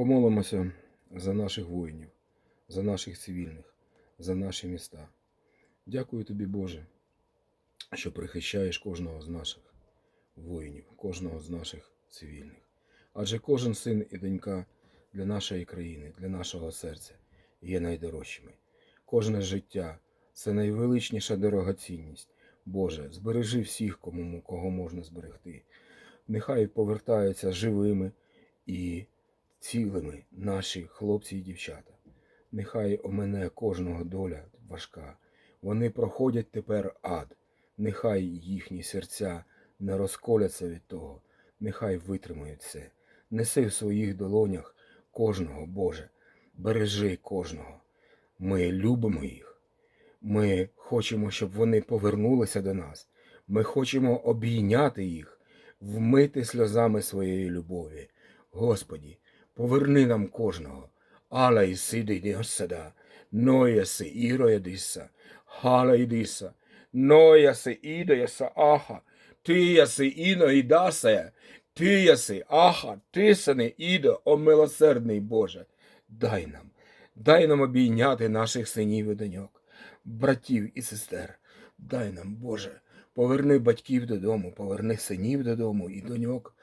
Помолимося за наших воїнів, за наших цивільних, за наші міста. Дякую тобі, Боже, що прихищаєш кожного з наших воїнів, кожного з наших цивільних. Адже кожен син і донька для нашої країни, для нашого серця є найдорожчими. Кожне життя це найвеличніша дорогоцінність. Боже, збережи всіх, кому, кого можна зберегти. Нехай повертаються живими і цілими наші хлопці і дівчата. Нехай омене кожного доля важка. Вони проходять тепер ад. Нехай їхні серця не розколяться від того, нехай витримають це. Неси в своїх долонях кожного, Боже, бережи кожного. Ми любимо їх. Ми хочемо, щоб вони повернулися до нас. Ми хочемо обійняти їх, вмити сльозами своєї любові. Господі, поверни нам кожного. Ала і сиди діосада, нояси іроядиса, хала ідиса, нояси ідояса аха, тияси іно ідасая, тияси аха, тисане ідо, о милосердний Боже, дай нам, дай нам обійняти наших синів і доньок, братів і сестер, дай нам, Боже, поверни батьків додому, поверни синів додому і доньок,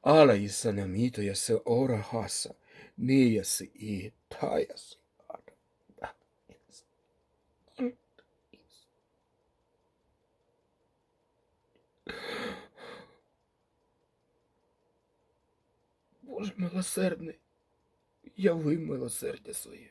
Ала і санаміто ясе ора хаса, ніяси і таяси. Боже милосердний, яви милосердя своє.